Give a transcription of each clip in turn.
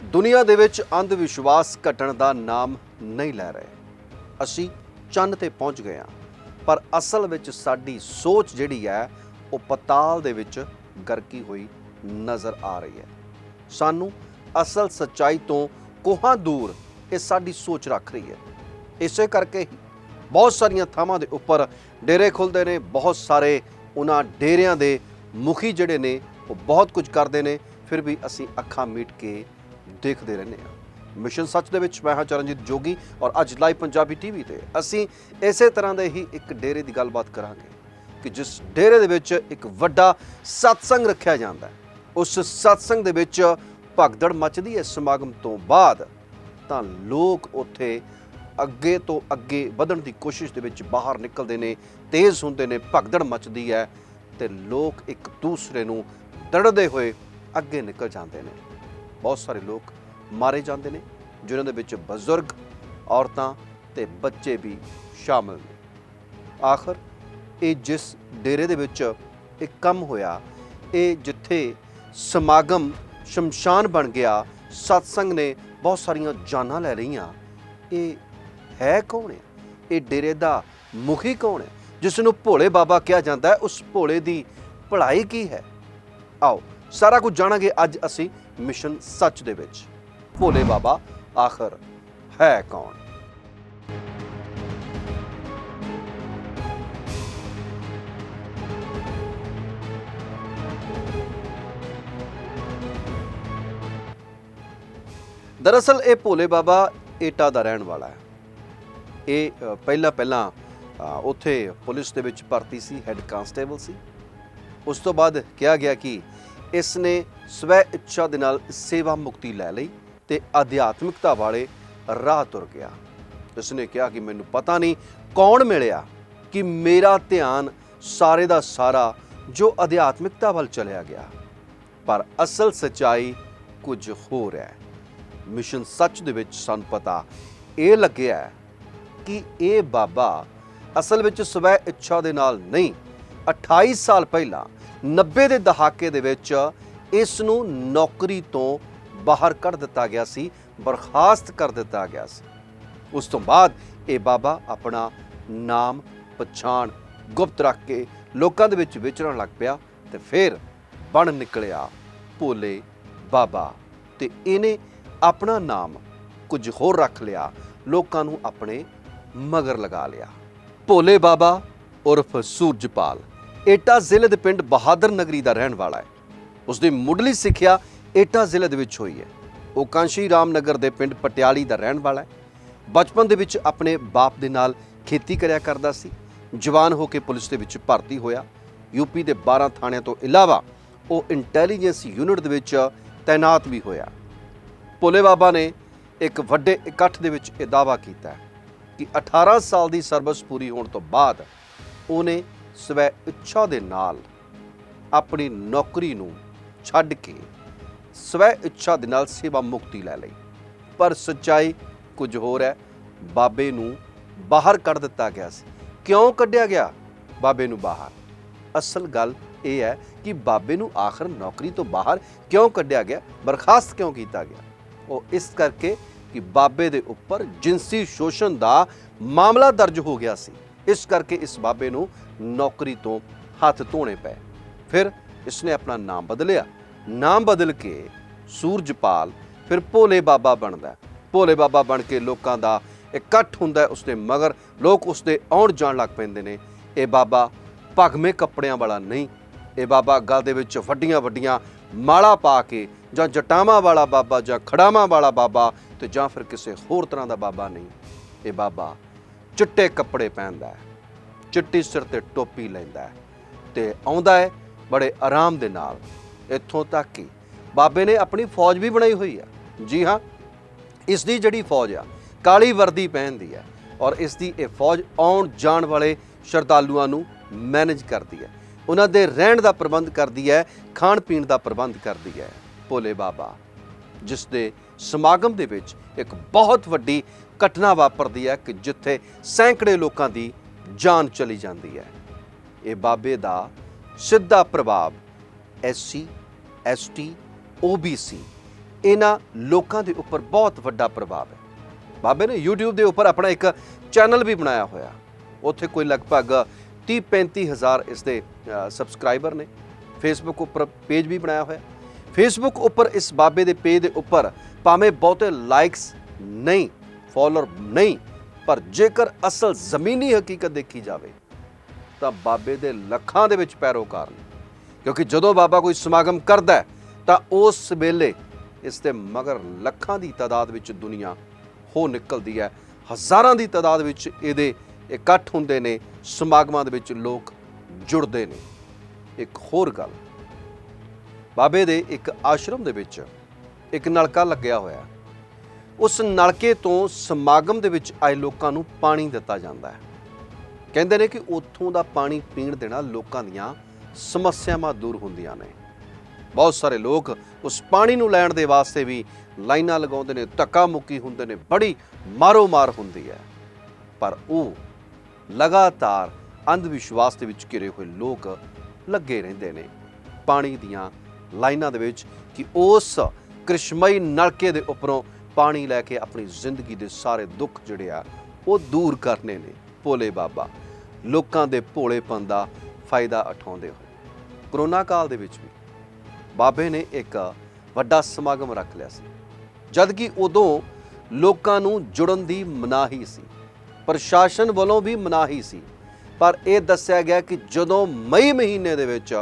ਦੁਨੀਆ ਦੇ ਵਿੱਚ ਅੰਧ ਵਿਸ਼ਵਾਸ ਘਟਣ ਦਾ ਨਾਮ ਨਹੀਂ ਲੈ ਰਹੇ। ਅਸੀਂ ਚੰਨ ਤੇ ਪਹੁੰਚ ਗਏ ਹਾਂ, ਪਰ ਅਸਲ ਵਿੱਚ ਸਾਡੀ ਸੋਚ ਜਿਹੜੀ ਹੈ, ਉਹ ਪਤਾਲ ਦੇ ਵਿੱਚ ਗਰਕੀ ਹੋਈ ਨਜ਼ਰ ਆ ਰਹੀ ਹੈ। ਸਾਨੂੰ ਅਸਲ ਸੱਚਾਈ ਤੋਂ ਕੋਹਾਂ ਦੂਰ ਇਹ ਸਾਡੀ ਸੋਚ ਰੱਖ ਰਹੀ ਹੈ। ਇਸੇ ਕਰਕੇ ਬਹੁਤ ਸਾਰੀਆਂ ਥਾਵਾਂ ਦੇ ਉੱਪਰ ਡੇਰੇ ਖੁੱਲਦੇ ਨੇ, ਬਹੁਤ ਸਾਰੇ ਉਹਨਾਂ ਡੇਰਿਆਂ ਦੇ ਮੁਖੀ ਜਿਹੜੇ ਨੇ, ਉਹ ਬਹੁਤ ਕੁਝ ਕਰਦੇ ਨੇ, ਫਿਰ ਵੀ ਅਸੀਂ ਅੱਖਾਂ ਮੀਟ ਕੇ ਦੇਖਦੇ ਰਹਿੰਦੇ ਹਾਂ। ਮਿਸ਼ਨ ਸੱਚ ਦੇ ਵਿੱਚ ਮੈਂ ਹਾਂ ਚਰਨਜੀਤ ਜੋਗੀ ਔਰ ਅੱਜ ਲਾਈਵ ਪੰਜਾਬੀ ਟੀਵੀ ਤੇ ਅਸੀਂ ਇਸੇ ਤਰ੍ਹਾਂ ਦੇ ਹੀ ਇੱਕ ਡੇਰੇ ਦੀ ਗੱਲਬਾਤ ਕਰਾਂਗੇ ਕਿ ਜਿਸ ਡੇਰੇ ਦੇ ਵਿੱਚ ਇੱਕ ਵੱਡਾ ਸਤਸੰਗ ਰੱਖਿਆ ਜਾਂਦਾ ਹੈ। ਉਸ ਸਤਸੰਗ ਦੇ ਵਿੱਚ ਭਗਦੜ ਮਚਦੀ ਹੈ। ਸਮਾਗਮ ਤੋਂ ਬਾਅਦ ਤਾਂ ਲੋਕ ਉੱਥੇ ਅੱਗੇ ਤੋਂ ਅੱਗੇ ਵਧਣ ਦੀ ਕੋਸ਼ਿਸ਼ ਦੇ ਵਿੱਚ ਬਾਹਰ ਨਿਕਲਦੇ ਨੇ, ਤੇਜ਼ ਹੁੰਦੇ ਨੇ, ਭਗਦੜ ਮਚਦੀ ਹੈ ਤੇ ਲੋਕ ਇੱਕ ਦੂਸਰੇ ਨੂੰ ਦੜਦੇ ਹੋਏ ਅੱਗੇ ਨਿਕਲ ਜਾਂਦੇ ਨੇ। ਬਹੁਤ ਸਾਰੇ ਲੋਕ ਮਾਰੇ ਜਾਂਦੇ ਨੇ, ਜਿਨ੍ਹਾਂ ਦੇ ਵਿੱਚ ਬਜ਼ੁਰਗ ਔਰਤਾਂ ਤੇ ਬੱਚੇ ਵੀ ਸ਼ਾਮਲ ਨੇ। ਆਖਰ ਇਹ ਜਿਸ ਡੇਰੇ ਦੇ ਵਿੱਚ ਇਹ ਕੰਮ ਹੋਇਆ, ਇਹ ਜਿੱਥੇ ਸਮਾਗਮ ਸ਼ਮਸ਼ਾਨ ਬਣ ਗਿਆ, ਸਤਸੰਗ ਨੇ ਬਹੁਤ ਸਾਰੀਆਂ ਜਾਨਾਂ ਲੈ ਲਈਆਂ, ਇਹ ਹੈ ਕੌਣ ਹੈ? ਇਹ ਡੇਰੇ ਦਾ ਮੁਖੀ ਕੌਣ ਹੈ? ਜਿਸ ਨੂੰ ਭੋਲੇ ਬਾਬਾ ਕਿਹਾ ਜਾਂਦਾ ਹੈ, ਉਸ ਭੋਲੇ ਦੀ ਭਲਾਈ ਕੀ ਹੈ? ਆਓ, ਸਾਰਾ ਕੁਝ ਜਾਣਾਂਗੇ ਅੱਜ ਅਸੀਂ। ਮਿਸ਼ਨ ਸੱਚ ਦੇ ਵਿੱਚ। ਭੋਲੇ ਬਾਬਾ, ਆਖਰ ਹੈ ਕੌਣ? ਦਰਅਸਲ ਇਹ ਭੋਲੇ ਬਾਬਾ ਏਟਾ ਦਾ ਰਹਿਣ ਵਾਲਾ ਹੈ। ਇਹ ਪਹਿਲਾਂ ਪਹਿਲਾਂ ਉੱਥੇ ਪੁਲਿਸ ਦੇ ਵਿੱਚ ਭਰਤੀ ਸੀ, ਹੈੱਡ ਕਾਂਸਟੇਬਲ ਸੀ। ਉਸ ਤੋਂ ਬਾਅਦ ਕਿਹਾ ਗਿਆ ਕਿ ਇਸ ਨੇ ਸਵੈ ਇੱਛਾ ਦੇ ਨਾਲ ਸੇਵਾ ਮੁਕਤੀ ਲੈ ਲਈ ਤੇ ਅਧਿਆਤਮਿਕਤਾ ਵਾਲੇ ਰਾਹ ਤੁਰ ਗਿਆ। ਇਸ ਨੇ ਕਿਹਾ ਕਿ ਮੈਨੂੰ ਪਤਾ ਨਹੀਂ ਕੌਣ ਮਿਲਿਆ, ਕਿ ਮੇਰਾ ਧਿਆਨ ਸਾਰੇ ਦਾ ਸਾਰਾ ਜੋ ਅਧਿਆਤਮਿਕਤਾ ਵੱਲ ਚਲਿਆ ਗਿਆ। ਪਰ ਅਸਲ ਸਚਾਈ ਕੁਝ ਹੋਰ ਹੈ। ਮਿਸ਼ਨ ਸੱਚ ਦੇ ਵਿੱਚ ਸਾਨੂੰ ਪਤਾ ਇਹ ਲੱਗਿਆ ਕਿ ਇਹ ਬਾਬਾ ਅਸਲ ਵਿੱਚ ਸਵੈ ਇੱਛਾ ਦੇ ਨਾਲ ਨਹੀਂ 28 ਸਾਲ ਪਹਿਲਾਂ 90 ਦੇ ਦਹਾਕੇ ਦੇ ਵਿੱਚ ਇਸ ਨੂੰ ਨੌਕਰੀ ਤੋਂ ਬਾਹਰ ਕੱਢ ਦਿੱਤਾ ਗਿਆ ਸੀ, ਬਰਖਾਸਤ ਕਰ ਦਿੱਤਾ ਗਿਆ ਸੀ। ਉਸ ਤੋਂ ਬਾਅਦ ਇਹ ਬਾਬਾ ਆਪਣਾ ਨਾਮ, ਪਛਾਣ ਗੁਪਤ ਰੱਖ ਕੇ ਲੋਕਾਂ ਦੇ ਵਿੱਚ ਵਿਚਰਨ ਲੱਗ ਪਿਆ ਤੇ ਫਿਰ ਬਣ ਨਿਕਲਿਆ ਭੋਲੇ ਬਾਬਾ ਤੇ ਇਹਨੇ ਆਪਣਾ ਨਾਮ ਕੁਝ ਹੋਰ ਰੱਖ ਲਿਆ, ਲੋਕਾਂ ਨੂੰ ਆਪਣੇ ਮਗਰ ਲਗਾ ਲਿਆ। ਭੋਲੇ ਬਾਬਾ ਉਰਫ ਸੂਰਜਪਾਲ ਏਟਾ ਜ਼ਿਲ੍ਹੇ ਦੇ ਪਿੰਡ ਬਹਾਦਰ ਨਗਰੀ ਦਾ ਰਹਿਣ ਵਾਲਾ ਹੈ। ਉਸ ਦੀ ਮੁੱਢਲੀ ਸਿੱਖਿਆ ਏਟਾ ਜ਼ਿਲ੍ਹੇ ਦੇ ਵਿੱਚ ਹੋਈ ਹੈ। ਉਹ ਕਾਂਸ਼ੀ ਰਾਮਨਗਰ ਦੇ ਪਿੰਡ ਪਟਿਆਲੀ ਦਾ ਰਹਿਣ ਵਾਲਾ ਹੈ। ਬਚਪਨ ਦੇ ਵਿੱਚ ਆਪਣੇ ਬਾਪ ਦੇ ਨਾਲ ਖੇਤੀ ਕਰਿਆ ਕਰਦਾ ਸੀ। ਜਵਾਨ ਹੋ ਕੇ ਪੁਲਿਸ ਦੇ ਵਿੱਚ ਭਰਤੀ ਹੋਇਆ। ਯੂਪੀ ਦੇ 12 ਥਾਣਿਆਂ ਤੋਂ ਇਲਾਵਾ ਉਹ ਇੰਟੈਲੀਜੈਂਸ ਯੂਨਿਟ ਦੇ ਵਿੱਚ ਤਾਇਨਾਤ ਵੀ ਹੋਇਆ। ਭੋਲੇ ਬਾਬਾ ਨੇ ਇੱਕ ਵੱਡੇ ਇਕੱਠ ਦੇ ਵਿੱਚ ਇਹ ਦਾਅਵਾ ਕੀਤਾ ਕਿ 18 ਸਾਲ ਦੀ ਸਰਵਿਸ ਪੂਰੀ ਹੋਣ ਤੋਂ ਬਾਅਦ ਉਹਨੇ ਸਵੈ ਇੱਛਾ ਦੇ ਨਾਲ ਆਪਣੀ ਨੌਕਰੀ ਨੂੰ ਛੱਡ ਕੇ ਸਵੈ ਇੱਛਾ ਦੇ ਨਾਲ ਸੇਵਾ ਮੁਕਤੀ ਲੈ ਲਈ। ਪਰ ਸੱਚਾਈ ਕੁਝ ਹੋਰ ਹੈ। ਬਾਬੇ ਨੂੰ ਬਾਹਰ ਕੱਢ ਦਿੱਤਾ ਗਿਆ ਸੀ। ਕਿਉਂ ਕੱਢਿਆ ਗਿਆ? ਬਾਬੇ ਨੂੰ ਬਾਹਰ। ਅਸਲ ਗੱਲ ਇਹ ਹੈ ਕਿ ਬਾਬੇ ਨੂੰ ਆਖਰ ਨੌਕਰੀ ਤੋਂ ਬਾਹਰ ਕਿਉਂ ਕੱਢਿਆ ਗਿਆ? ਬਰਖਾਸਤ ਕਿਉਂ ਕੀਤਾ ਗਿਆ? ਉਹ ਇਸ ਕਰਕੇ ਕਿ ਬਾਬੇ ਦੇ ਉੱਪਰ ਜਿਨਸੀ ਸ਼ੋਸ਼ਣ ਦਾ ਮਾਮਲਾ ਦਰਜ ਹੋ ਗਿਆ ਸੀ। ਇਸ ਕਰਕੇ ਇਸ ਬਾਬੇ ਨੂੰ ਨੌਕਰੀ ਤੋਂ ਹੱਥ ਧੋਣੇ ਪਏ। ਫਿਰ ਇਸਨੇ ਆਪਣਾ ਨਾਮ ਬਦਲਿਆ। ਨਾਮ ਬਦਲ ਕੇ ਸੂਰਜਪਾਲ, ਫਿਰ ਭੋਲੇ ਬਾਬਾ ਬਣਦਾ। ਭੋਲੇ ਬਾਬਾ ਬਣ ਕੇ ਲੋਕਾਂ ਦਾ ਇਕੱਠ ਹੁੰਦਾ ਉਸਦੇ ਮਗਰ। ਲੋਕ ਉਸਦੇ ਆਉਣ ਜਾਣ ਲੱਗ ਪੈਂਦੇ ਨੇ। ਇਹ ਬਾਬਾ ਭਗਵੇਂ ਕੱਪੜਿਆਂ ਵਾਲਾ ਨਹੀਂ। ਇਹ ਬਾਬਾ ਗਲ ਦੇ ਵਿੱਚ ਵੱਡੀਆਂ ਵੱਡੀਆਂ ਮਾਲਾ ਪਾ ਕੇ ਜਾਂ ਜਟਾਵਾਂ ਵਾਲਾ ਬਾਬਾ ਜਾਂ ਖੜਾਵਾਂ ਵਾਲਾ ਬਾਬਾ ਤੇ ਜਾਂ ਫਿਰ ਕਿਸੇ ਹੋਰ ਤਰ੍ਹਾਂ ਦਾ ਬਾਬਾ ਨਹੀਂ। ਇਹ ਬਾਬਾ ਚਿੱਟੇ ਕੱਪੜੇ ਪਹਿਨਦਾ ਹੈ। ਚਿੱਟੀ ਸਿਰ ਤੇ ਟੋਪੀ ਲੈਂਦਾ ਹੈ ਤੇ ਆਉਂਦਾ ਹੈ ਬੜੇ ਆਰਾਮ ਦੇ ਨਾਲ। ਇੱਥੋਂ ਤੱਕ ਕਿ ਬਾਬੇ ਨੇ ਆਪਣੀ ਫੌਜ ਵੀ ਬਣਾਈ ਹੋਈ ਆ। ਜੀ ਹਾਂ ਇਸ ਦੀ ਜਿਹੜੀ ਫੌਜ ਆ, ਕਾਲੀ ਵਰਦੀ ਪਹਿਨਦੀ ਹੈ ਔਰ ਇਸ ਦੀ ਇਹ ਫੌਜ ਆਉਣ ਜਾਣ ਵਾਲੇ ਸ਼ਰਧਾਲੂਆਂ ਨੂੰ ਮੈਨੇਜ ਕਰਦੀ ਹੈ ਉਹਨਾਂ ਦੇ ਰਹਿਣ ਦਾ ਪ੍ਰਬੰਧ ਕਰਦੀ ਹੈ ਖਾਣ ਪੀਣ ਦਾ ਪ੍ਰਬੰਧ ਕਰਦੀ ਹੈ ਭੋਲੇ ਬਾਬਾ, ਜਿਸ ਦੇ ਸਮਾਗਮ ਦੇ ਵਿੱਚ ਇੱਕ ਬਹੁਤ ਵੱਡੀ ਘਟਨਾ ਵਾਪਰਦੀ ਹੈ ਕਿ ਜਿੱਥੇ ਸੈਂਕੜੇ ਲੋਕਾਂ ਦੀ ਜਾਨ ਚਲੀ ਜਾਂਦੀ ਹੈ। ਇਹ ਬਾਬੇ ਦਾ ਸਿੱਧਾ ਪ੍ਰਭਾਵ ਐਸਸੀ ਐਸਟੀ ਓਬੀਸੀ ਇਹਨਾਂ ਲੋਕਾਂ ਦੇ ਉੱਪਰ ਬਹੁਤ ਵੱਡਾ ਪ੍ਰਭਾਵ ਹੈ। ਬਾਬੇ ਨੇ YouTube ਦੇ ਉੱਪਰ ਆਪਣਾ ਇੱਕ ਚੈਨਲ ਵੀ ਬਣਾਇਆ ਹੋਇਆ। ਉੱਥੇ ਕੋਈ ਲਗਭਗ 30 35 ਹਜ਼ਾਰ ਇਸ ਦੇ ਸਬਸਕ੍ਰਾਈਬਰ ਨੇ। ਫੇਸਬੁੱਕ ਉੱਪਰ ਪੇਜ ਵੀ ਬਣਾਇਆ ਹੋਇਆ। ਫੇਸਬੁੱਕ ਉੱਪਰ ਇਸ ਬਾਬੇ ਦੇ ਪੇਜ ਦੇ ਉੱਪਰ ਭਾਵੇਂ ਬਹੁਤੇ ਲਾਈਕਸ ਨਹੀਂ, ਫਾਲੋਅਰ ਨਹੀਂ ਪਰ ਜੇਕਰ ਅਸਲ ਜ਼ਮੀਨੀ ਹਕੀਕਤ ਦੇਖੀ ਜਾਵੇ, ਤਾਂ ਬਾਬੇ ਦੇ ਲੱਖਾਂ ਦੇ ਵਿੱਚ ਪੈਰੋਕਾਰ ਨੇ। ਕਿਉਂਕਿ ਜਦੋਂ ਬਾਬਾ ਕੋਈ ਸਮਾਗਮ ਕਰਦਾ ਤਾਂ ਉਸ ਵੇਲੇ ਇਸ ਦੇ ਮਗਰ ਲੱਖਾਂ ਦੀ ਤਾਦਾਦ ਵਿੱਚ ਦੁਨੀਆ ਹੋ ਨਿਕਲਦੀ ਹੈ। ਹਜ਼ਾਰਾਂ ਦੀ ਤਾਦਾਦ ਵਿੱਚ ਇਹਦੇ ਇਕੱਠ ਹੁੰਦੇ ਨੇ, ਸਮਾਗਮਾਂ ਦੇ ਵਿੱਚ ਲੋਕ ਜੁੜਦੇ ਨੇ। ਇੱਕ ਹੋਰ ਗੱਲ, ਬਾਬੇ ਦੇ ਇੱਕ ਆਸ਼ਰਮ ਦੇ ਵਿੱਚ ਇੱਕ ਨਲਕਾ ਲੱਗਿਆ ਹੋਇਆ ਹੈ। ਉਸ ਨਲਕੇ ਤੋਂ ਸਮਾਗਮ ਦੇ ਵਿੱਚ ਆਏ ਲੋਕਾਂ ਨੂੰ ਪਾਣੀ ਦਿੱਤਾ ਜਾਂਦਾ ਹੈ। ਕਹਿੰਦੇ ਨੇ ਕਿ ਉੱਥੋਂ ਦਾ ਪਾਣੀ ਪੀਣ ਦੇ ਨਾਲ ਲੋਕਾਂ ਦੀਆਂ ਸਮੱਸਿਆਵਾਂ ਦੂਰ ਹੁੰਦੀਆਂ ਨੇ। ਬਹੁਤ ਸਾਰੇ ਲੋਕ ਉਸ ਪਾਣੀ ਨੂੰ ਲੈਣ ਦੇ ਵਾਸਤੇ ਵੀ ਲਾਈਨਾਂ ਲਗਾਉਂਦੇ ਨੇ, ਧੱਕਾ ਮੁੱਕੀ ਹੁੰਦੇ ਨੇ, ਬੜੀ ਮਾਰੋ ਮਾਰ ਹੁੰਦੀ ਹੈ। ਪਰ ਉਹ ਲਗਾਤਾਰ ਅੰਧ ਵਿਸ਼ਵਾਸ ਦੇ ਵਿੱਚ ਘਿਰੇ ਹੋਏ ਲੋਕ ਲੱਗੇ ਰਹਿੰਦੇ ਨੇ। ਪਾਣੀ ਦੀਆਂ ਲਾਈਨਾਂ ਦੇ ਵਿੱਚ ਕਿ ਉਸ ਕ੍ਰਿਸ਼ਮਈ ਨਲਕੇ ਦੇ ਉੱਪਰੋਂ ਪਾਣੀ ਲੈ ਕੇ ਆਪਣੀ ਜ਼ਿੰਦਗੀ ਦੇ ਸਾਰੇ ਦੁੱਖ ਜਿਹੜੇ ਆ, ਉਹ ਦੂਰ ਕਰਨੇ ਨੇ ਭੋਲੇ ਬਾਬਾ। ਲੋਕਾਂ ਦੇ ਭੋਲੇਪਨ ਦਾ ਫਾਇਦਾ ਉਠਾਉਂਦੇ ਹੋਏ। ਕਰੋਨਾ ਕਾਲ ਦੇ ਵਿੱਚ ਵੀ ਬਾਬੇ ਨੇ ਇੱਕ ਵੱਡਾ ਸਮਾਗਮ ਰੱਖ ਲਿਆ ਸੀ। ਜਦ ਕਿ ਉਦੋਂ ਲੋਕਾਂ ਨੂੰ ਜੁੜਨ ਦੀ ਮਨਾਹੀ ਸੀ, ਪ੍ਰਸ਼ਾਸਨ ਵੱਲੋਂ ਵੀ ਮਨਾਹੀ ਸੀ। ਪਰ ਇਹ ਦੱਸਿਆ ਗਿਆ ਕਿ ਜਦੋਂ ਮਈ ਮਹੀਨੇ ਦੇ ਵਿੱਚ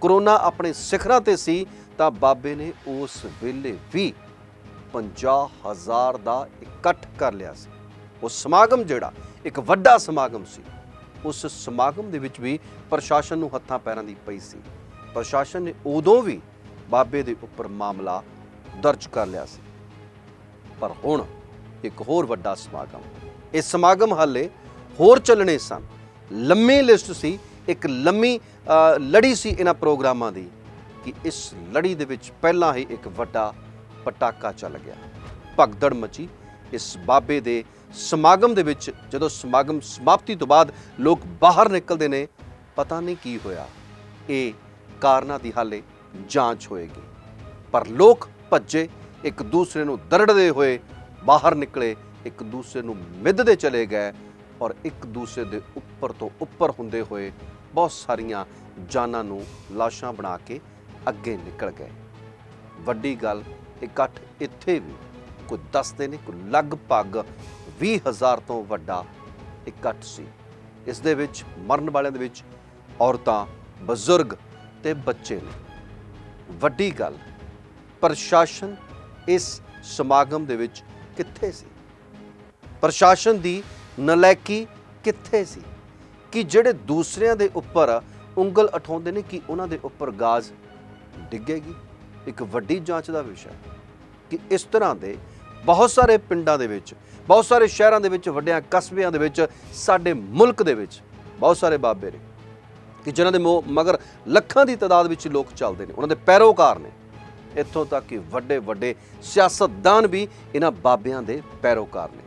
ਕਰੋਨਾ ਆਪਣੇ ਸਿਖਰਾਂ ਤੇ ਸੀ, ਤਾਂ ਬਾਬੇ ਨੇ ਉਸ ਵੇਲੇ ਵੀ 50000 ਦਾ ਇਕੱਠ ਕਰ ਲਿਆ ਸੀ। ਉਹ ਸਮਾਗਮ ਜਿਹੜਾ ਇੱਕ ਵੱਡਾ ਸਮਾਗਮ ਸੀ। ਉਸ ਸਮਾਗਮ ਦੇ ਵਿੱਚ ਵੀ ਪ੍ਰਸ਼ਾਸਨ ਨੂੰ ਹੱਥਾਂ ਪੈਰਾਂ ਦੀ ਪਈ ਸੀ। ਪ੍ਰਸ਼ਾਸਨ ਨੇ ਉਦੋਂ ਵੀ ਬਾਬੇ ਦੇ ਉੱਪਰ ਮਾਮਲਾ ਦਰਜ ਕਰ ਲਿਆ ਸੀ। ਪਰ ਹੁਣ ਇੱਕ ਹੋਰ ਵੱਡਾ ਸਮਾਗਮ। ਇਹ ਸਮਾਗਮ ਹਾਲੇ ਹੋਰ ਚੱਲਣੇ ਸਨ। ਲੰਮੀ ਲਿਸਟ ਸੀ। ਇੱਕ ਲੰਮੀ ਲੜੀ ਸੀ ਇਹਨਾਂ ਪ੍ਰੋਗਰਾਮਾਂ ਦੀ ਕਿ ਇਸ ਲੜੀ ਦੇ ਵਿੱਚ ਪਹਿਲਾਂ ਹੀ ਇੱਕ ਵੱਡਾ ਪਟਾਕਾ ਚੱਲ ਗਿਆ। ਭਗਦੜ ਮਚੀ। ਇਸ ਬਾਬੇ ਦੇ ਸਮਾਗਮ ਦੇ ਵਿੱਚ ਜਦੋਂ ਸਮਾਗਮ ਸਮਾਪਤੀ ਤੋਂ ਬਾਅਦ ਲੋਕ ਬਾਹਰ ਨਿਕਲਦੇ ਨੇ, ਪਤਾ ਨਹੀਂ ਕੀ ਹੋਇਆ। ਇਹ ਕਾਰਨਾਂ ਦੀ ਹਾਲੇ ਜਾਂਚ ਹੋਏਗੀ। ਪਰ ਲੋਕ ਭੱਜੇ, ਇੱਕ ਦੂਸਰੇ ਨੂੰ ਦਰੜਦੇ ਹੋਏ ਬਾਹਰ ਨਿਕਲੇ, ਇੱਕ ਦੂਸਰੇ ਨੂੰ ਮਿੱਧਦੇ ਚਲੇ ਗਏ ਔਰ ਇੱਕ ਦੂਸਰੇ ਦੇ ਉੱਪਰ ਤੋਂ ਉੱਪਰ ਹੁੰਦੇ ਹੋਏ ਬਹੁਤ ਸਾਰੀਆਂ ਜਾਨਾਂ ਨੂੰ ਲਾਸ਼ਾਂ ਬਣਾ ਕੇ ਅੱਗੇ ਨਿਕਲ ਗਏ। ਵੱਡੀ ਗੱਲ ਇਕੱਠ ਇੱਥੇ ਵੀ ਕੋਈ ਦੱਸਦੇ ਨੇ ਕੋਈ ਲਗਭਗ 20000 ਤੋਂ ਵੱਡਾ ਇਕੱਠ ਸੀ। ਇਸ ਦੇ ਵਿੱਚ, ਮਰਨ ਵਾਲਿਆਂ ਦੇ ਵਿੱਚ ਔਰਤਾਂ, ਬਜ਼ੁਰਗ ਤੇ ਬੱਚੇ ਨੇ। ਵੱਡੀ ਗੱਲ, ਪ੍ਰਸ਼ਾਸਨ ਇਸ ਸਮਾਗਮ ਦੇ ਵਿੱਚ ਕਿੱਥੇ ਸੀ? ਪ੍ਰਸ਼ਾਸਨ ਦੀ ਨਲਾਇਕੀ ਕਿੱਥੇ ਸੀ? ਕਿ ਜਿਹੜੇ ਦੂਸਰਿਆਂ ਦੇ ਉੱਪਰ ਉਂਗਲ ਉਠਾਉਂਦੇ ਨੇ ਕਿ ਉਹਨਾਂ ਦੇ ਉੱਪਰ ਗਾਜ਼ ਡਿੱਗੇਗੀ? ਇੱਕ ਵੱਡੀ ਜਾਂਚ ਦਾ ਵਿਸ਼ਾ ਹੈ। ਕਿ ਇਸ ਤਰ੍ਹਾਂ ਦੇ ਬਹੁਤ ਸਾਰੇ ਪਿੰਡਾਂ ਦੇ ਵਿੱਚ, ਬਹੁਤ ਸਾਰੇ ਸ਼ਹਿਰਾਂ ਦੇ ਵਿੱਚ, ਵੱਡਿਆਂ ਕਸਬਿਆਂ ਦੇ ਵਿੱਚ, ਸਾਡੇ ਮੁਲਕ ਦੇ ਵਿੱਚ ਬਹੁਤ ਸਾਰੇ ਬਾਬੇ ਨੇ ਕਿ ਜਿਨ੍ਹਾਂ ਦੇ ਮੋ- ਮਗਰ ਲੱਖਾਂ ਦੀ ਤਾਦਾਦ ਵਿੱਚ ਲੋਕ ਚੱਲਦੇ ਨੇ, ਉਹਨਾਂ ਦੇ ਪੈਰੋਕਾਰ ਨੇ। ਇੱਥੋਂ ਤੱਕ ਕਿ ਵੱਡੇ ਵੱਡੇ ਸਿਆਸਤਦਾਨ ਵੀ ਇਹਨਾਂ ਬਾਬਿਆਂ ਦੇ ਪੈਰੋਕਾਰ ਨੇ।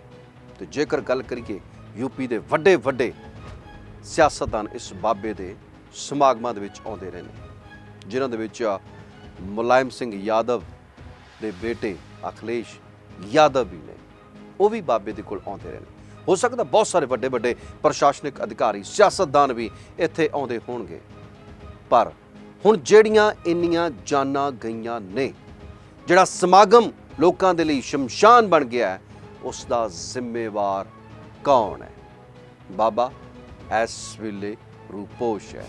ਤੇ ਜੇਕਰ ਗੱਲ ਕਰੀਏ ਯੂਪੀ ਦੇ ਵੱਡੇ ਵੱਡੇ ਸਿਆਸਤਦਾਨ ਇਸ ਬਾਬੇ ਦੇ ਸਮਾਗਮਾਂ ਦੇ ਵਿੱਚ ਆਉਂਦੇ ਰਹੇ ਨੇ, ਜਿਨ੍ਹਾਂ ਦੇ ਵਿੱਚ ਮੁਲਾਇਮ ਸਿੰਘ ਯਾਦਵ ਦੇ ਬੇਟੇ ਅਖਿਲੇਸ਼ ਯਾਦਵ ਵੀ ਨੇ। ਉਹ ਵੀ ਬਾਬੇ ਦੇ ਕੋਲ ਆਉਂਦੇ ਰਹੇ ਨੇ। ਹੋ ਸਕਦਾ ਬਹੁਤ ਸਾਰੇ ਵੱਡੇ ਵੱਡੇ ਪ੍ਰਸ਼ਾਸਨਿਕ ਅਧਿਕਾਰੀ, ਸਿਆਸਤਦਾਨ ਵੀ ਇੱਥੇ ਆਉਂਦੇ ਹੋਣਗੇ। ਪਰ ਹੁਣ ਜਿਹੜੀਆਂ ਇੰਨੀਆਂ ਜਾਨਾਂ ਗਈਆਂ ਨੇ, ਜਿਹੜਾ ਸਮਾਗਮ ਲੋਕਾਂ ਦੇ ਲਈ ਸ਼ਮਸ਼ਾਨ ਬਣ ਗਿਆ ਹੈ ਉਸ ਦਾ ਜ਼ਿੰਮੇਵਾਰ ਕੌਣ ਹੈ? ਬਾਬਾ, ਇਸ ਵੇਲੇ ਰੂਪੋਸ਼ ਹੈ।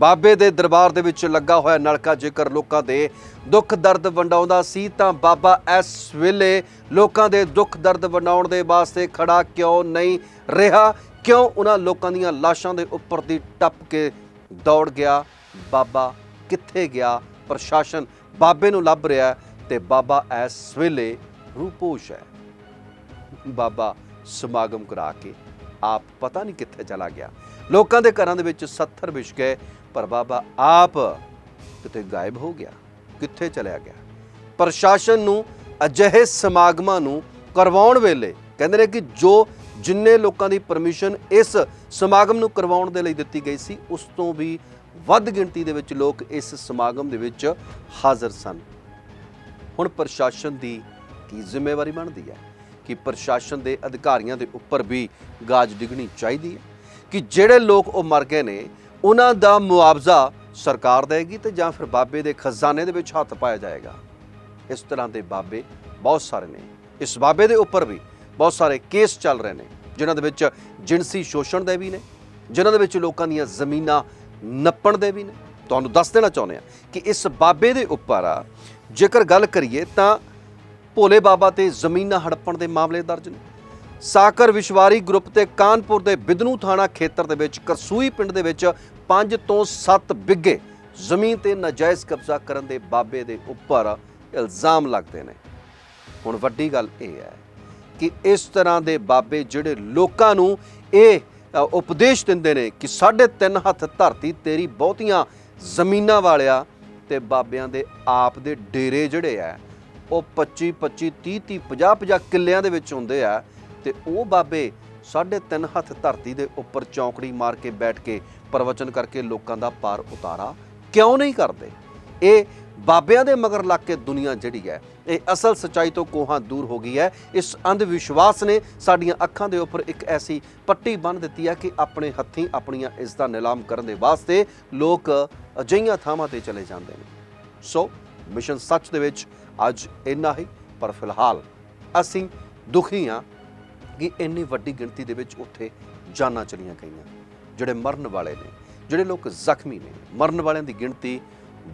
ਬਾਬੇ ਦੇ ਦਰਬਾਰ ਦੇ ਵਿੱਚ ਲੱਗਾ ਹੋਇਆ ਨਲਕਾ, ਜੇਕਰ ਲੋਕਾਂ ਦੇ ਦੁੱਖ ਦਰਦ ਵੰਡਾਉਂਦਾ ਸੀ, ਤਾਂ ਬਾਬਾ ਇਸ ਵੇਲੇ ਲੋਕਾਂ ਦੇ ਦੁੱਖ ਦਰਦ ਵੰਡਾਉਣ ਦੇ ਵਾਸਤੇ ਖੜਾ ਕਿਉਂ ਨਹੀਂ ਰਿਹਾ? ਕਿਉਂ ਉਹਨਾਂ ਲੋਕਾਂ ਦੀਆਂ ਲਾਸ਼ਾਂ ਦੇ ਉੱਪਰ ਦੀ ਟੱਪ ਕੇ ਦੌੜ ਗਿਆ? ਬਾਬਾ ਕਿੱਥੇ ਗਿਆ? ਪ੍ਰਸ਼ਾਸਨ ਬਾਬੇ ਨੂੰ ਲੱਭ ਰਿਹਾ ਹੈ ਤੇ ਬਾਬਾ ਇਸ ਵੇਲੇ ਰੂਪੋਸ਼ ਹੈ। ਬਾਬਾ ਸਮਾਗਮ ਕਰਾ ਕੇ ਆਪ ਪਤਾ ਨਹੀਂ ਕਿੱਥੇ ਚਲਾ ਗਿਆ। ਲੋਕਾਂ ਦੇ ਘਰਾਂ ਦੇ ਵਿੱਚ 70 ਵਿਛ ਗਏ। ਪਰ ਬਾਬਾ ਆਪ ਕਿਤੇ ਗਾਇਬ ਹੋ ਗਿਆ, ਕਿੱਥੇ ਚਲਿਆ ਗਿਆ? ਪ੍ਰਸ਼ਾਸਨ ਨੂੰ ਅਜਿਹੇ ਸਮਾਗਮਾਂ ਨੂੰ ਕਰਵਾਉਣ ਵੇਲੇ ਕਹਿੰਦੇ ਨੇ ਕਿ ਜੋ ਜਿੰਨੇ ਲੋਕਾਂ ਦੀ ਪਰਮਿਸ਼ਨ ਇਸ ਸਮਾਗਮ ਨੂੰ ਕਰਵਾਉਣ ਦੇ ਲਈ ਦਿੱਤੀ ਗਈ ਸੀ, ਉਸ ਤੋਂ ਵੀ ਵੱਧ ਗਿਣਤੀ ਦੇ ਵਿੱਚ ਲੋਕ ਇਸ ਸਮਾਗਮ ਦੇ ਵਿੱਚ ਹਾਜ਼ਰ ਸਨ। ਹੁਣ ਪ੍ਰਸ਼ਾਸਨ ਦੀ ਕੀ ਜ਼ਿੰਮੇਵਾਰੀ ਬਣਦੀ ਹੈ ਕਿ ਪ੍ਰਸ਼ਾਸਨ ਦੇ ਅਧਿਕਾਰੀਆਂ ਦੇ ਉੱਪਰ ਵੀ ਗਾਜ ਡਿਗਣੀ ਚਾਹੀਦੀ ਹੈ? ਕਿ ਜਿਹੜੇ ਲੋਕ ਉਹ ਮਰ ਗਏ ਨੇ ਉਹਨਾਂ ਦਾ ਮੁਆਵਜ਼ਾ ਸਰਕਾਰ ਦੇਗੀ ਤੇ ਜਾਂ ਫਿਰ ਬਾਬੇ ਦੇ ਖਜ਼ਾਨੇ ਦੇ ਵਿੱਚ ਹੱਥ ਪਾਇਆ ਜਾਏਗਾ। ਇਸ ਤਰ੍ਹਾਂ ਦੇ ਬਾਬੇ ਬਹੁਤ ਸਾਰੇ ਨੇ। ਇਸ ਬਾਬੇ ਦੇ ਉੱਪਰ ਵੀ ਬਹੁਤ ਸਾਰੇ ਕੇਸ ਚੱਲ ਰਹੇ ਨੇ, ਜਿਨ੍ਹਾਂ ਦੇ ਵਿੱਚ ਜਿਨਸੀ ਸ਼ੋਸ਼ਣ ਦੇ ਵੀ ਨੇ, ਜਿਨ੍ਹਾਂ ਦੇ ਵਿੱਚ ਲੋਕਾਂ ਦੀਆਂ ਜ਼ਮੀਨਾਂ ਨੱਪਣ ਦੇ ਵੀ ਨੇ। ਤੁਹਾਨੂੰ ਦੱਸ ਦੇਣਾ ਚਾਹੁੰਦੇ ਆ ਕਿ ਇਸ ਬਾਬੇ ਦੇ ਉੱਪਰ ਜੇਕਰ ਗੱਲ ਕਰੀਏ ਤਾਂ ਭੋਲੇ ਬਾਬਾ ਤੇ ਜ਼ਮੀਨਾਂ ਹੜੱਪਣ ਦੇ ਮਾਮਲੇ ਦਰਜ ਨੇ। ਸਾਕਰ ਵਿਸ਼ਵਾਰੀ ਗਰੁੱਪ ਤੇ ਕਾਨਪੁਰ ਦੇ ਬਿਦਨੂ ਥਾਣਾ ਖੇਤਰ ਦੇ ਵਿੱਚ ਕਰਸੂਈ ਪਿੰਡ ਦੇ ਵਿੱਚ 5 ਤੋਂ 7 ਬਿੱਗੇ ਜ਼ਮੀਨ ਤੇ ਨਾਜਾਇਜ਼ ਕਬਜ਼ਾ ਕਰਨ ਦੇ ਬਾਬੇ ਦੇ ਉੱਪਰ ਇਲਜ਼ਾਮ ਲੱਗਦੇ ਨੇ। ਹੁਣ ਵੱਡੀ ਗੱਲ ਇਹ ਹੈ ਕਿ ਇਸ ਤਰ੍ਹਾਂ ਦੇ ਬਾਬੇ ਜਿਹੜੇ ਲੋਕਾਂ ਨੂੰ ਇਹ ਉਪਦੇਸ਼ ਦਿੰਦੇ ਨੇ ਕਿ ਸਾਢੇ ਤਿੰਨ ਹੱਥ ਧਰਤੀ ਤੇਰੀ ਬਹੁਤੀਆਂ ਜ਼ਮੀਨਾਂ ਵਾਲਿਆ ਤੇ ਬਾਬਿਆਂ ਦੇ ਆਪ ਦੇ ਡੇਰੇ ਜਿਹੜੇ ਆ, ਉਹ 25 25 30 30 50 50 ਕਿੱਲਿਆਂ ਦੇ ਵਿੱਚ ਹੁੰਦੇ ਆ ਤੇ ਉਹ ਬਾਬੇ ਸਾਢੇ ਤਿੰਨ ਹੱਥ ਧਰਤੀ ਦੇ ਉੱਪਰ ਚੌਂਕੜੀ ਮਾਰ ਕੇ ਬੈਠ ਕੇ ਪ੍ਰਵਚਨ ਕਰਕੇ ਲੋਕਾਂ ਦਾ ਪਾਰ ਉਤਾਰਾ। ਕਿਉਂ ਨਹੀਂ ਕਰਦੇ? ਇਹ ਬਾਬਿਆਂ ਦੇ ਮਗਰ ਲੱਗ ਕੇ ਦੁਨੀਆ ਜਿਹੜੀ ਹੈ, ਇਹ ਅਸਲ ਸਚਾਈ ਤੋਂ ਕੋਹਾਂ ਦੂਰ ਹੋ ਗਈ ਹੈ। ਇਸ ਅੰਧ ਵਿਸ਼ਵਾਸ ਨੇ ਸਾਡੀਆਂ ਅੱਖਾਂ ਦੇ ਉੱਪਰ ਇੱਕ ਐਸੀ ਪੱਟੀ ਬੰਨ੍ਹ ਦਿੱਤੀ ਹੈ ਕਿ ਆਪਣੇ ਹੱਥੀਂ ਆਪਣੀਆਂ ਇਸ ਦਾ ਨਿਲਾਮ ਕਰਨ ਦੇ ਵਾਸਤੇ ਲੋਕ ਅਜਿਹੀਆਂ ਥਾਵਾਂ ਤੇ ਚਲੇ ਜਾਂਦੇ ਨੇ। ਸੋ, ਮਿਸ਼ਨ ਸੱਚ ਦੇ ਵਿੱਚ ਅੱਜ ਇੰਨਾ ਹੀ, ਪਰ ਫਿਲਹਾਲ ਅਸੀਂ ਦੁਖੀ ਹਾਂ ਕਿ ਇੰਨੀ ਵੱਡੀ ਗਿਣਤੀ ਦੇ ਵਿੱਚ ਉੱਥੇ ਜਾਨਾਂ ਚਲੀਆਂ ਗਈਆਂ, ਜਿਹੜੇ ਮਰਨ ਵਾਲੇ ਨੇ, ਜਿਹੜੇ ਲੋਕ ਜ਼ਖਮੀ ਨੇ। ਮਰਨ ਵਾਲਿਆਂ ਦੀ ਗਿਣਤੀ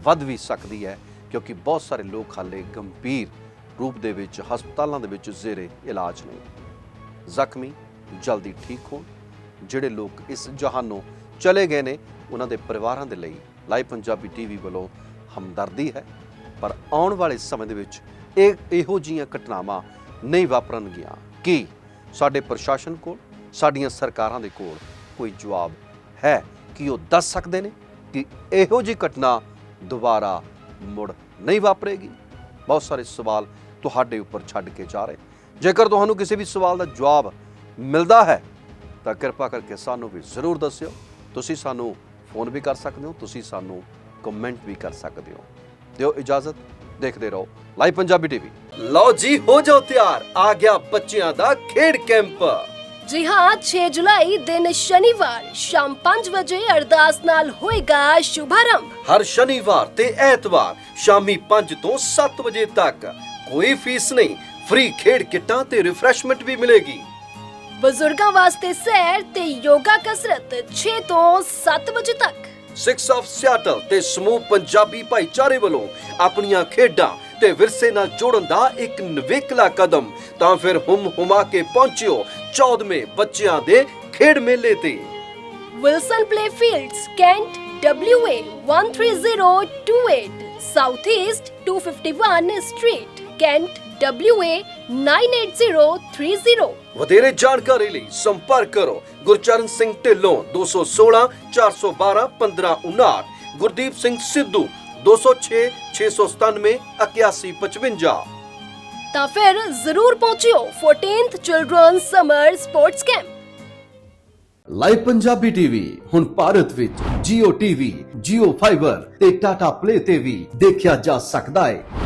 ਵੱਧ ਵੀ ਸਕਦੀ ਹੈ, ਕਿਉਂਕਿ ਬਹੁਤ ਸਾਰੇ ਲੋਕ ਹਾਲੇ ਗੰਭੀਰ ਰੂਪ ਦੇ ਵਿੱਚ, ਹਸਪਤਾਲਾਂ ਦੇ ਵਿੱਚ ਜ਼ੇਰੇ ਇਲਾਜ ਨੇ। ਜ਼ਖਮੀ ਜਲਦੀ ਠੀਕ ਹੋਣ, ਜਿਹੜੇ ਲੋਕ ਇਸ ਜਹਾਨੋਂ ਚਲੇ ਗਏ ਨੇ, ਉਹਨਾਂ ਦੇ ਪਰਿਵਾਰਾਂ ਦੇ ਲਈ ਲਾਈਵ ਪੰਜਾਬੀ ਟੀਵੀ ਵੱਲੋਂ ਹਮਦਰਦੀ ਹੈ, ਪਰ ਆਉਣ ਵਾਲੇ ਸਮੇਂ ਦੇ ਵਿੱਚ ਇਹ ਇਹੋ ਜਿਹੀਆਂ ਘਟਨਾਵਾਂ ਨਹੀਂ ਵਾਪਰਨਗੀਆਂ। ਕੀ ਸਾਡੇ ਪ੍ਰਸ਼ਾਸਨ ਕੋਲ, ਸਾਡੀਆਂ ਸਰਕਾਰਾਂ ਦੇ ਕੋਲ ਕੋਈ ਜਵਾਬ ਹੈ ਕਿ ਉਹ ਦੱਸ ਸਕਦੇ ਨੇ ਕਿ ਇਹੋ ਜਿਹੀ ਘਟਨਾ ਦੁਬਾਰਾ ਮੁੜ ਨਹੀਂ ਵਾਪਰੇਗੀ? ਬਹੁਤ ਸਾਰੇ ਸਵਾਲ ਤੁਹਾਡੇ ਉੱਪਰ ਛੱਡ ਕੇ ਜਾ ਰਹੇ। ਜੇਕਰ ਤੁਹਾਨੂੰ ਕਿਸੇ ਵੀ ਸਵਾਲ ਦਾ ਜਵਾਬ ਮਿਲਦਾ ਹੈ, ਤਾਂ ਕਿਰਪਾ ਕਰਕੇ ਸਾਨੂੰ ਵੀ ਜ਼ਰੂਰ ਦੱਸਿਓ। ਤੁਸੀਂ ਸਾਨੂੰ ਫੋਨ ਵੀ ਕਰ ਸਕਦੇ ਹੋ, ਤੁਸੀਂ ਸਾਨੂੰ ਕਮੈਂਟ ਵੀ ਕਰ ਸਕਦੇ ਹੋ। ਦਿਓ ਇਜਾਜ਼ਤ। ਦੇਖਦੇ ਰਹੋ। Live Punjabi TV. ਲਓ ਜੀ ਹੋ ਜਾਓ ਤਿਆਰ। ਆ ਗਿਆ ਬੱਚਿਆਂ ਦਾ ਖੇਡ ਕੈਂਪ। ਜੀ ਹਾਂ 6 ਜੁਲਾਈ ਦਿਨ ਸ਼ਨੀਵਾਰ ਸ਼ਾਮ 5 ਵਜੇ ਅਰਦਾਸ ਨਾਲ ਹੋਏਗਾ ਸ਼ੁਭਾਰੰਭ। ਹਰ ਸ਼ਨੀਵਾਰ ਤੇ ਐਤਵਾਰ ਸ਼ਾਮੀ 5 ਤੋਂ 7 ਵਜੇ ਤੱਕ। ਕੋਈ ਫੀਸ ਨਹੀਂ ਫ੍ਰੀ ਖੇਡ ਕਿੱਟਾਂ ਤੇ ਰਿਫਰੈਸ਼ਮੈਂਟ ਵੀ ਮਿਲੇਗੀ। ਬਜ਼ੁਰਗਾਂ ਵਾਸਤੇ ਸੈਰ ਤੇ ਯੋਗਾ ਕਸਰਤ 6 ਤੋਂ 7 ਵਜੇ ਤੱਕ। 6 ਆਫ ਸਿਆਟਲ ਤੇ ਸਮੂਹ ਪੰਜਾਬੀ ਭਾਈਚਾਰੇ ਵੱਲੋਂ ਆਪਣੀਆਂ ਖੇਡਾਂ ਤੇ ਵਿਰਸੇ ਨਾਲ ਜੋੜਨ ਦਾ ਇੱਕ ਨਵੇਕਲਾ ਕਦਮ, ਤਾਂ ਫਿਰ ਹੁਮ ਹੁਮਾ ਕੇ ਪਹੁੰਚਿਓ 14ਵੇਂ ਬੱਚਿਆਂ ਦੇ ਖੇਡ ਮੇਲੇ ਤੇ। Wilson play Kent WA 13028 south east 251 street Kent WA 98030 ਵਧੇਰੇ ਜਾਣਕਾਰੀ ਲਈ ਸੰਪਰਕ ਕਰੋ ਗੁਰਚਰਨ ਸਿੰਘ ਢਿੱਲੋਂ 216 412 1559 ਗੁਰਦੀਪ ਸਿੰਘ ਸਿੱਧੂ 206 697 8155 ਤਾਂ ਫਿਰ ਜ਼ਰੂਰ ਪਹੁੰਚਿਓ 14th children summer sports camp live Punjabi TV ਹੁਣ ਭਾਰਤ ਵਿੱਚ Jio TV, Jio Fiber ਤੇ Tata Play ਤੇ ਵੀ ਦੇਖਿਆ ਜਾ ਸਕਦਾ ਹੈ